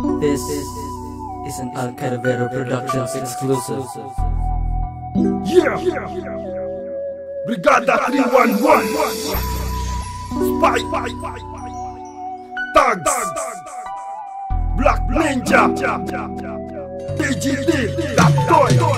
This is an Al Caravero Productions exclusive. Yeah! Brigada 311 Spy. Tags. Black Ninja. PGD Laptoy Pulong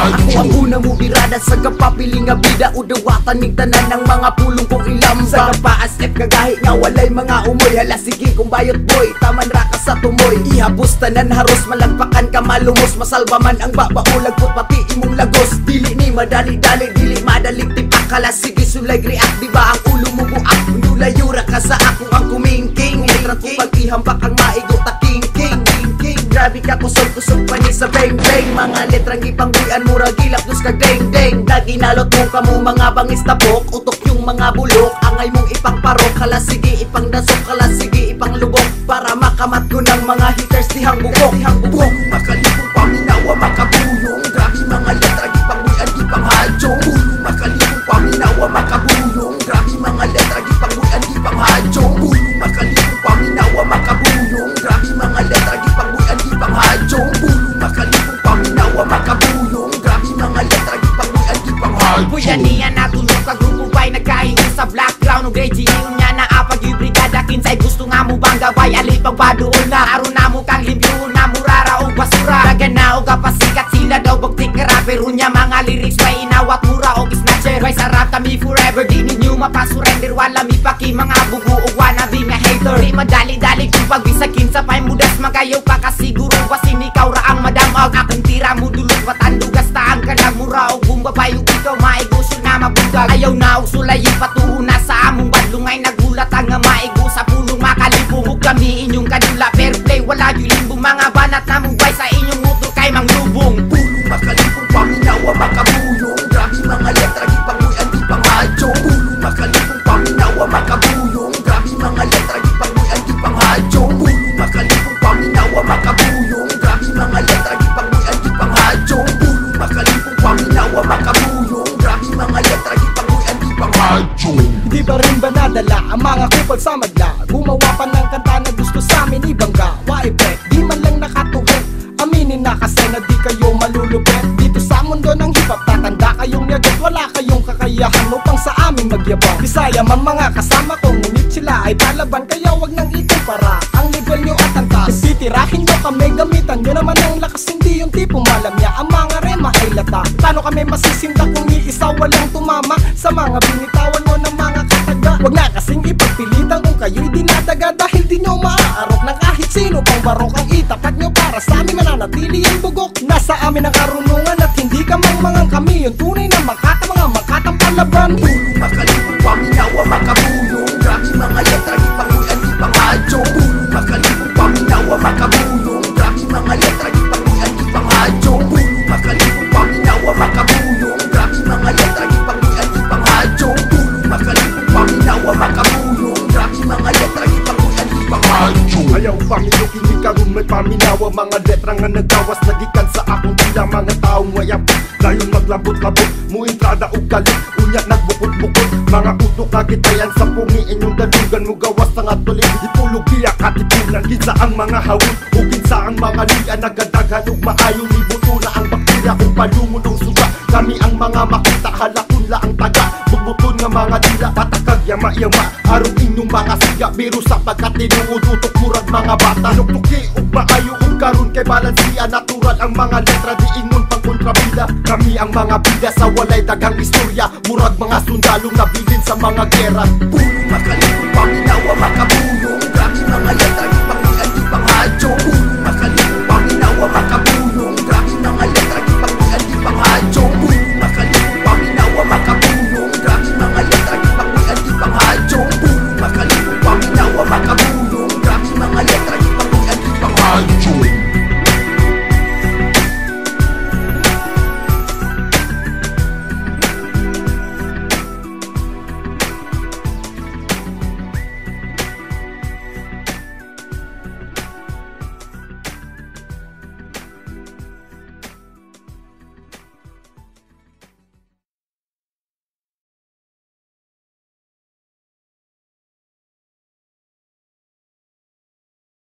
Ako ang unang mubirada sa kapapiling nga bida Udawatan ning tanan ng mga pulong kong ilamba. Sa kapaas F kagahi nga walay mga umoy. Hala sige kung bayot boy Taman ra ka sa tumoy. Ihabos tanan haros Malagpakan ka malumos Masalba man ang babaulag Put pati imong lagos. Dili ni madali-dali Dili madaling tipak Kala. Sige sulay react Di ba ang ulo mo buak? Nulayura ka sa akong ang kumingking. Letra ko pag ihambak ang Kusog-kusog pa ni sa bang Mga letrang ipangbuyan mura gilap dus ka deng deng. Naginalot mo ka mo mga bangis tapok. Utok yung mga bulok. Angay mong ipangparok. Kala sige ipangdasok. Kala sige ipanglubok. Para makamat ko ng mga haters Dihang bubok. Dihang bubok. Makalipong paminawa makabulong ipanghadyo Puya niya natulog ka grupo ba'y nagkahingo sa black crown O grade G-Iyon niya na apag yung brigada. Kinsay gusto nga mo bang gabay alipag pa doon na Aron na mo kang limpyo na murara o basura Dagan na o kapasikat sila daw bagtik ka rapper niya mga lyrics may inawat. Mura o snatcher May sarap kami forever. Di ninyo mapasurrender Wala mi paki mga bugu o wannabe nga hater. Di madali-dali kung pagbisakin sa pay mudas Magayaw ka kasiguro. Wasin ikaw ra ang madamag Akong tira mo dulot. Watandugas taan ka lang mura o bumbabay o ikaw maiguso mabugag Ayaw na og sulayin patuo na sa among badlungay Nagulat ang maigo sa pulong makalipong Huwag kami inyong kadula fair play Wala yung limbong mga banat na mubay sa inyong motor kay mang lubong. Pulong makalipong paminawa makabulong Grabe mga letra ipanguyan ipanghadyo Pulong makalipong Bisaya man mga kasama ko Ngunit sila ay palaban. Kaya wag nang ikumpara Ang level nyo at ang taas. Titirahin nyo kami Gamitan nyo naman ang lakas. Hindi yung tipong malamya Ang mga rema ay lata. Paano kami masisinda kung iisa walang tumama? Sa mga binitawan mo ng mga kataga Wag na kasing ipagpilitan kung kayo'y dinadaga. Dahil di nyo maaarok ng kahit sino pang barok Ang itapat nyo para sa amin mananatili ang bugok. Nasa amin ang karunungan at hindi ka mang kami. Yung tunay na makata mga makatang palaban pamilok hindi karon may paminawa. Mga letra nga nagawas Nagikan sa akong tila. Mga taong wayap Dayon maglabot-labot. Mo entrada o galit Unya nagbukod-bukod. Mga utok kagitayan Sa pungi inyong dalugan mo gawas ang atulig Ipulog biya katipunan Kinsa ang mga hawon O kinsa ang mga liya Nagadaghan ug maayo. Ni buto na ang bakterya Kung palumulong suga. Kami ang mga makita Halakon la ang taga. Bugbuton nga mga dila Patakag yama-yama Aron inyong mga siga Biro sa pagkatinuod Utok mga bata Nuktuki ug maayo ug karon kay balansiya Natural ang mga letra Di ingon pang kontrabida. Kami ang mga bida Sa walay dagang istorya. Murag mga sundalong nabilin sa mga gera. Pulong makalipong